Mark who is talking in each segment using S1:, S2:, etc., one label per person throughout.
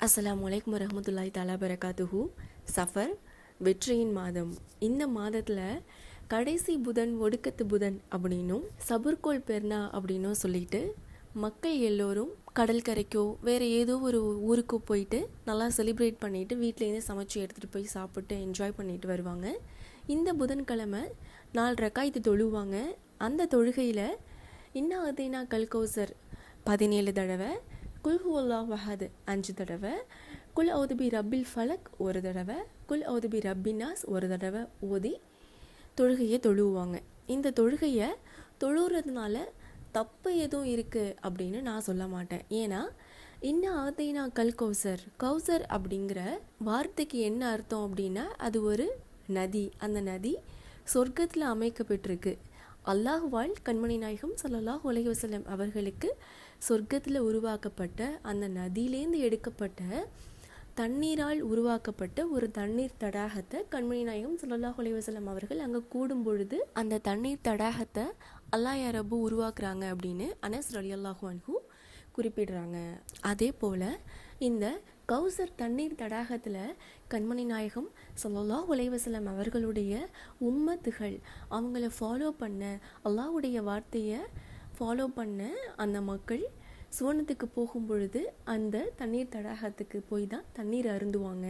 S1: அஸ்லாம் வலைக்கம் வரஹ்மத்துல்லாஹி தஆலா பரகாத்துஹூ. சஃபர் வெற்றியின் மாதம். இந்த மாதத்தில் கடைசி புதன் ஒடுக்கத்து புதன் அப்படின்னும் சபுர்கோல் பெர்னா அப்படின்னும் சொல்லிட்டு மக்கள் எல்லோரும் கடற்கரைக்கோ வேறு ஏதோ ஒரு ஊருக்கோ போயிட்டு நல்லா செலிப்ரேட் பண்ணிவிட்டு வீட்லேருந்து சமைச்சு எடுத்துகிட்டு போய் சாப்பிட்டு என்ஜாய் பண்ணிட்டு வருவாங்க. இந்த புதன்கிழமை நாலு ரக்காயத்து தொழுவாங்க. அந்த தொழுகையில் இன்னா அதேனா கல்கௌசர்? பதினேழு தடவை குல் ஹுவல்லா வஹது அஞ்சு தடவை குல் ஔதுபி ரப்பில் ஃபலக் ஒரு தடவை குல் ஔதுபி ரப்பினாஸ் ஒரு தடவை ஓதி தொழுகையை தொழுவாங்க இந்த தொழுகையை தொழுறதுனால தப்பு எதுவும் இருக்குது அப்படின்னு நான் சொல்ல மாட்டேன். ஏன்னா இன்ன ஆத்தைனா கல் கௌசர். கௌசர் அப்படிங்கிற வார்த்தைக்கு என்ன அர்த்தம் அப்படின்னா அது ஒரு நதி. அந்த நதி சொர்க்கத்தில் அமைக்கப்பட்டிருக்கு அல்லாஹுவால் கண்மணி நாயகம் ஸல்லல்லாஹு அலைஹி அவர்களுக்கு சொர்க்கத்தில் உருவாக்கப்பட்ட அந்த நதியிலேருந்து எடுக்கப்பட்ட தண்ணீரால் உருவாக்கப்பட்ட ஒரு தண்ணீர் தடாகத்தை கண்மணி நாயகம் சுல்லா அலைஹி அவர்கள் அங்கே கூடும் பொழுது அந்த தண்ணீர் தடாகத்தை அல்லாஹ் யா உருவாக்குறாங்க அப்படின்னு அனஸ் ரலியல்லாஹு அன்ஹு குறிப்பிடுறாங்க. அதே போல் இந்த கௌசர் தண்ணீர் தடாகத்தில் கண்மணி நாயகம் ஸல்லல்லாஹு உலைவசலம் அவர்களுடைய உம்மத்துகள் அவங்கள ஃபாலோ பண்ண அல்லாவுடைய வார்த்தையை ஃபாலோ பண்ண அந்த மக்கள் சுவனத்துக்கு போகும் பொழுது அந்த தண்ணீர் தடாகத்துக்கு போய் தான் தண்ணீர் அருந்துவாங்க.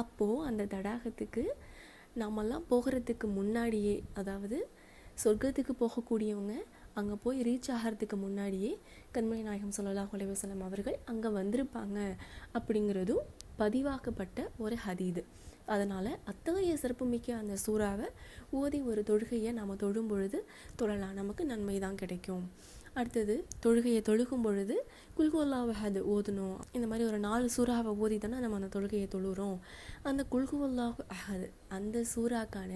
S1: அப்போது அந்த தடாகத்துக்கு நாமெல்லாம் போகிறதுக்கு முன்னாடியே அதாவது சொர்க்கத்துக்கு போகக்கூடியவங்க அங்கே போய் ரீச் ஆகிறதுக்கு முன்னாடியே கண்மணி நாயகம் சொல்லலா குலைவசலம் அவர்கள் அங்கே வந்திருப்பாங்க. அப்படிங்கிறதும் பதிவாக்கப்பட்ட ஒரு ஹதீது. அதனால் அத்தகைய சிறப்புமிக்க அந்த சூறாவை ஓதி ஒரு தொழுகையை நாம் தொழும் பொழுது தொழலாம். நமக்கு நன்மை தான் கிடைக்கும். அடுத்தது தொழுகையை தொழுகும் பொழுது குல்குவல்லாஹது ஓதணும். இந்த மாதிரி ஒரு நாலு சூறாவை ஓதி தானே நம்ம அந்த தொழுகையை தொழுகிறோம் அந்த குல்குவல்லாஹ் அஹது அந்த சூறாக்கான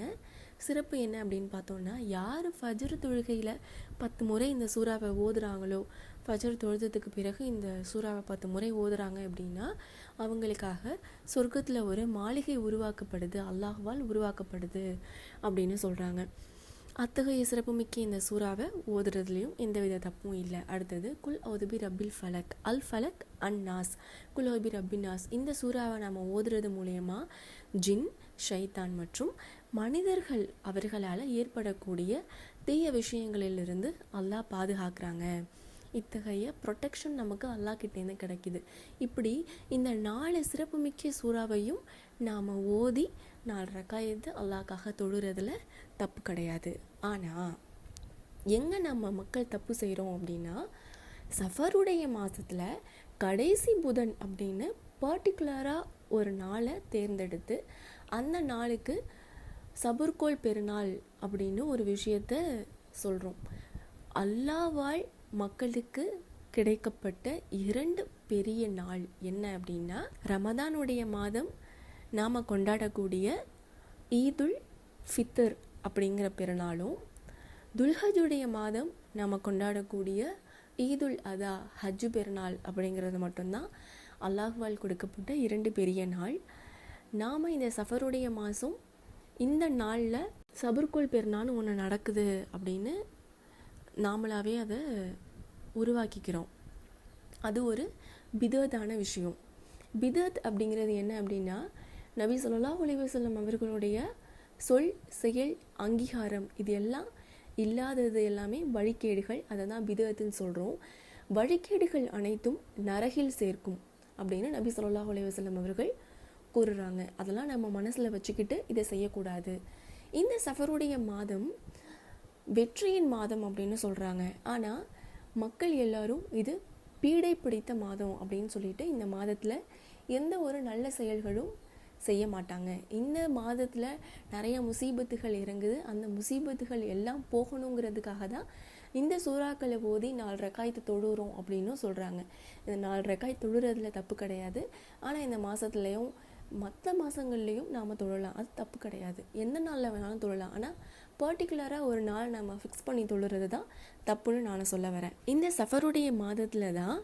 S1: சிறப்பு என்ன அப்படின்னு பார்த்தோம்னா யார் ஃபஜ்ரு தொழுகையில் பத்து முறை இந்த சூறாவை ஓதுறாங்களோ ஃபஜர் தொழுதத்துக்கு பிறகு இந்த சூறாவை பத்து முறை ஓதுறாங்க அப்படின்னா அவங்களுக்காக சொர்க்கத்தில் ஒரு மாளிகை உருவாக்கப்படுது அல்லாஹ்வால் உருவாக்கப்படுது அப்படின்னு சொல்கிறாங்க அத்தகைய சிறப்புமிக்க இந்த சூறாவை ஓதுறதுலையும் எந்தவித தப்பும் இல்லை. அடுத்தது குல் ஔதுபி ரப்பில் ஃபலக் அல் ஃபலக் அன் நாஸ். குல் ஔதுபி ரப்பி நாஸ். இந்த சூறாவை நம்ம ஓதுறது மூலயமா ஜின் ஷைத்தான் மற்றும் மனிதர்கள் அவர்களால் ஏற்படக்கூடிய தீய விஷயங்களிலிருந்து அல்லாஹ் பாதுகாக்கிறாங்க. இத்தகைய ப்ரொட்டெக்ஷன் நமக்கு அல்லாஹ் கிட்டேருந்து கிடைக்குது. இப்படி இந்த நாலு சிறப்புமிக்க சூறாவையும் நாம் ஓதி நாலு ரக்காயத்து அல்லாஹ்க்காக தொழுறதுல தப்பு கிடையாது. ஆனால் எங்கே நம்ம மக்கள் தப்பு செய்கிறோம் அப்படின்னா சஃபருடைய மாதத்தில் கடைசி புதன் அப்படின்னு பர்டிகுலராக ஒரு நாளை தேர்ந்தெடுத்து அந்த நாளுக்கு சபுர்கோல் பெருநாள் அப்படின்னு ஒரு விஷயத்த சொல்கிறோம் அல்லாவால் மக்களுக்கு கிடைக்கப்பட்ட இரண்டு பெரிய நாள் என்ன அப்படின்னா ரமதானுடைய மாதம் நாம் கொண்டாடக்கூடிய ஈதுல் ஃபித்தர் அப்படிங்கிற பெருநாளும் துல்ஹஜுடைய மாதம் நாம் கொண்டாடக்கூடிய ஈதுல் அதா ஹஜ்ஜு பெருநாள் அப்படிங்கிறது மட்டும்தான் அல்லாஹ்வால் கொடுக்கப்பட்ட இரண்டு பெரிய நாள். நாம் இந்த சஃபருடைய மாதம் இந்த நாளில் சபுர்கோல் பெருநாள் ஒன்று நடக்குது அப்படின்னு நாமளாவே அதை உருவாக்கிக்கிறோம். அது ஒரு பிதத்தான விஷயம். பிதத் அப்படிங்கிறது என்ன அப்படின்னா நபி ஸல்லல்லாஹு அலைஹி அவர்களுடைய சொல் செயல் அங்கீகாரம் இது எல்லாம் இல்லாதது எல்லாமே வழிகேடுகள். அதை தான் பிதத்துன்னு சொல்கிறோம் வழிகேடுகள் அனைத்தும் நரகில் சேர்க்கும் அப்படின்னு நபி சொல்லா அலைஹி அவர்கள் கூறுறாங்க. அதெல்லாம் நம்ம மனசில் வச்சுக்கிட்டு இதை செய்யக்கூடாது. இந்த சஃபருடைய மாதம் வெற்றியின் மாதம் அப்படின்னு சொல்கிறாங்க ஆனால் மக்கள் எல்லாரும் இது பீடை பிடித்த மாதம் அப்படின்னு சொல்லிட்டு இந்த மாதத்தில் எந்த ஒரு நல்ல செயல்களும் செய்ய மாட்டாங்க. இந்த மாதத்தில் நிறைய முசீபத்துகள் இறங்குது. அந்த முசீபத்துகள் எல்லாம் போகணுங்கிறதுக்காக தான் இந்த சூறாக்களை ஓதி நாலு ரக்காய்த்து தொழுறோம் அப்படின்னும் சொல்கிறாங்க இந்த நாலு ரக்காய் தொழுறதுல தப்பு கிடையாது. ஆனால் இந்த மாதத்துலேயும் மற்ற மாதங்கள்லேயும் நாம் தொழலாம். அது தப்பு கிடையாது. எந்த நாளில் வேணாலும் தொழலாம். ஆனால் பர்டிகுலராக ஒரு நாள் நம்ம ஃபிக்ஸ் பண்ணி தொழுறது தான் தப்புன்னு நான் சொல்ல வரேன். இந்த சஃபருடைய மாதத்தில் தான்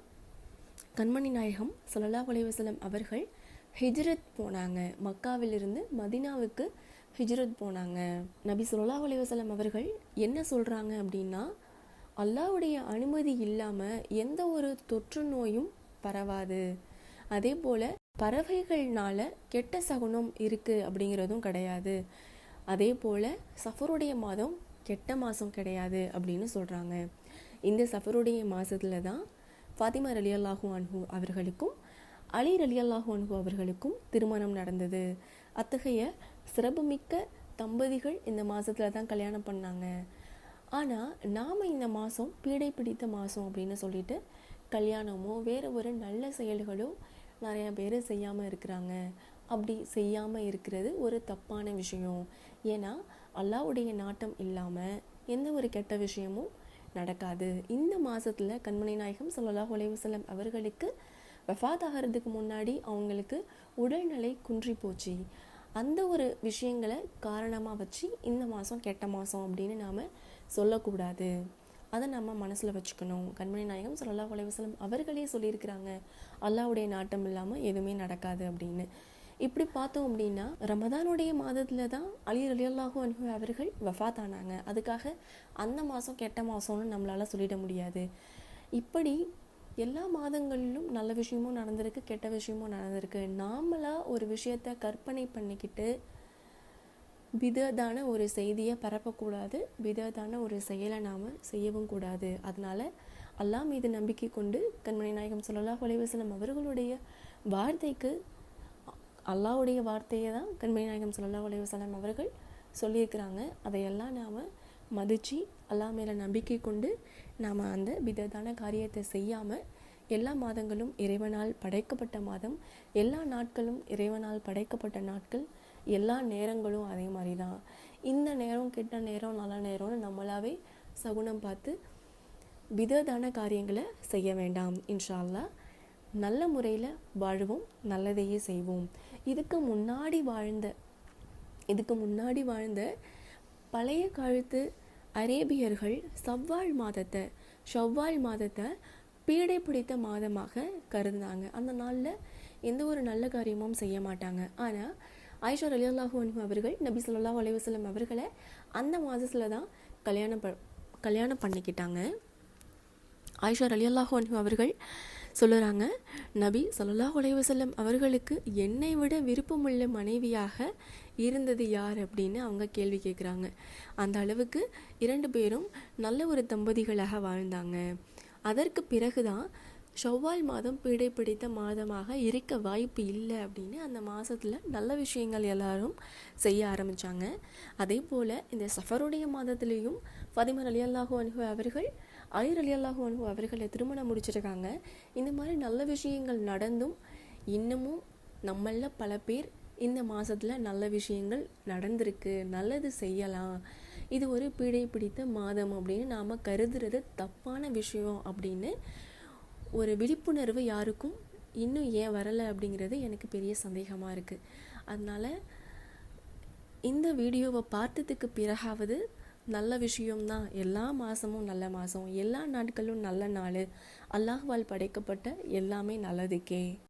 S1: கண்மணி நாயகம் ஸல்லல்லாஹு அலைஹி அவர்கள் ஹிஜ்ரத் போனாங்க. மக்காவிலிருந்து மதினாவுக்கு ஹிஜ்ரத் போனாங்க. நபி சொல்லா அலைஹி அவர்கள் என்ன சொல்கிறாங்க அப்படின்னா அல்லாவுடைய அனுமதி இல்லாமல் எந்த ஒரு தொற்று நோயும் பரவாது. அதே போல் பறவைகள்னால கெட்ட சகுனம் இருக்குது அப்படிங்கிறதும் கிடையாது. அதே போல் சஃபருடைய மாதம் கெட்ட மாதம் கிடையாது அப்படின்னு சொல்கிறாங்க இந்த சஃபருடைய மாதத்தில் தான் ஃபாத்திமா ரலி அல்லாஹூ அன்ஹு அவர்களுக்கும் அலி ரலி அல்லாஹூ அன்ஹு அவர்களுக்கும் திருமணம் நடந்தது. அத்தகைய சிறப்புமிக்க தம்பதிகள் இந்த மாதத்துல தான் கல்யாணம் பண்ணாங்க. ஆனால் நாம் இந்த மாதம் பீடை பிடித்த மாதம் அப்படின்னு சொல்லிட்டு கல்யாணமோ வேறு ஒரு நல்ல செயல்களோ நிறையா பேர் செய்யாமல் இருக்கிறாங்க. அப்படி செய்யாமல் இருக்கிறது ஒரு தப்பான விஷயம். ஏன்னா அல்லாவுடைய நாட்டம் இல்லாமல் எந்த ஒரு கெட்ட விஷயமும் நடக்காது. இந்த மாதத்தில் கண்மணி நாயகம் சொல்லலா அலைஹி அவர்களுக்கு வஃபாத் ஆகிறதுக்கு முன்னாடி அவங்களுக்கு உடல்நிலை குன்றி போச்சு. அந்த ஒரு விஷயங்களை காரணமாக வச்சு இந்த மாதம் கெட்ட மாதம் அப்படின்னு நாம் சொல்லக்கூடாது. அதை நம்ம மனசில் வச்சுக்கணும். கண்மணி நாயகம் ஸல்லல்லாஹு உலகம் அவர்களே சொல்லியிருக்கிறாங்க. அல்லாஹ்வுடைய நாட்டம் இல்லாமல் எதுவுமே நடக்காது அப்படின்னு. இப்படி பார்த்தோம் அப்படின்னா ரமதானுடைய மாதத்தில் தான் அலி ரலியல்லாஹு அன்ஹு அவர்கள் வஃபாத் ஆனாங்க அதுக்காக அந்த மாதம் கெட்ட மாதம்னு நம்மளால் சொல்லிட முடியாது. இப்படி எல்லா மாதங்களிலும் நல்ல விஷயமும் நடந்திருக்கு கெட்ட விஷயமும் நடந்திருக்கு. நாமளாக ஒரு விஷயத்த கற்பனை பண்ணிக்கிட்டு விததான ஒரு செய்தியை பரப்பக்கூடாது விததான ஒரு செயலை நாம் செய்யவும் கூடாது. அதனால் அல்லாஹ் மீது நம்பிக்கை கொண்டு கண்மணி நாயகம் சொல்லலா அலைஹி அவர்களுடைய வார்த்தைக்கு அல்லாஹ்வுடைய வார்த்தையை தான் கண்மணி நாயகம் சொல்லலா அலைஹி அவர்கள் சொல்லியிருக்கிறாங்க. அதையெல்லாம் நாம் மதித்து அல்லாஹ் மேலே நம்பிக்கை கொண்டு நாம் அந்த விதத்தான காரியத்தை செய்யாமல் எல்லா மாதங்களும் இறைவனால் படைக்கப்பட்ட மாதம் எல்லா நாட்களும் இறைவனால் படைக்கப்பட்ட நாட்கள் எல்லா நேரங்களும் அதே மாதிரி தான் இந்த நேரம் கெட்ட நேரம் நல்ல நேரம்னு நம்மளாவே சகுனம் பார்த்து விததான காரியங்களை செய்ய வேண்டாம் இன்ஷால்லா நல்ல முறையில் வாழ்வோம் நல்லதையே செய்வோம். இதுக்கு முன்னாடி வாழ்ந்த இதுக்கு முன்னாடி வாழ்ந்த பழைய காலத்து அரேபியர்கள் சவ்வாழ் மாதத்தை ஷவ்வால் மாதத்தை பீடை பிடித்த மாதமாக கருதுனாங்க. அந்த நாளில் எந்த ஒரு நல்ல காரியமும் செய்ய மாட்டாங்க. ஆனால் ஆயிஷா அலி அல்லாஹூ அன்ஹு அவர்கள் நபி சொல்லாஹ் அலைஹி அவர்களை அந்த மாதத்தில் தான் கல்யாணம் ப கல்யாணம் பண்ணிக்கிட்டாங்க. ஆயிஷா அலி அல்லாஹூ அன்ஹு அவர்கள் சொல்லுறாங்க நபி சொல்லாஹ் அலைஹி அவர்களுக்கு என்னை விட விருப்பமுள்ள மனைவியாக இருந்தது யார் அப்படின்னு அவங்க கேள்வி கேட்குறாங்க அந்த அளவுக்கு இரண்டு பேரும் நல்ல ஒரு தம்பதிகளாக வாழ்ந்தாங்க. அதற்கு பிறகுதான் செவ்வாய் மாதம் பீடை பிடித்த மாதமாக இருக்க வாய்ப்பு இல்லை அப்படின்னு அந்த மாதத்தில் நல்ல விஷயங்கள் எல்லாரும் செய்ய ஆரம்பித்தாங்க அதே போல் இந்த சஃபருடைய மாதத்துலேயும் ஃபதிமர் அலி அல்லாஹூ அனுகு அவர்கள் ஆயுர் அலி அல்லாஹூ அனுகு அவர்களை திருமணம் முடிச்சிருக்காங்க. இந்த மாதிரி நல்ல விஷயங்கள் நடந்தும் இன்னமும் நம்மள பல பேர் இந்த மாதத்தில் நல்ல விஷயங்கள் நடந்திருக்கு நல்லது செய்யலாம். இது ஒரு பீடை பிடித்த மாதம் அப்படின்னு நாம் கருதுறது தப்பான விஷயம் அப்படின்னு ஒரு விழிப்புணர்வு யாருக்கும் இன்னும் ஏன் வரலை அப்படிங்கிறது எனக்கு பெரிய சந்தேகமாக இருக்குது அதனால் இந்த வீடியோவை பார்த்ததுக்கு பிறகாவது நல்ல விஷயம்தான். எல்லா மாதமும் நல்ல மாதம் எல்லா நாட்களும் நல்ல நாள். அல்லாஹ்வால் படைக்கப்பட்ட எல்லாமே நல்லதுக்கே.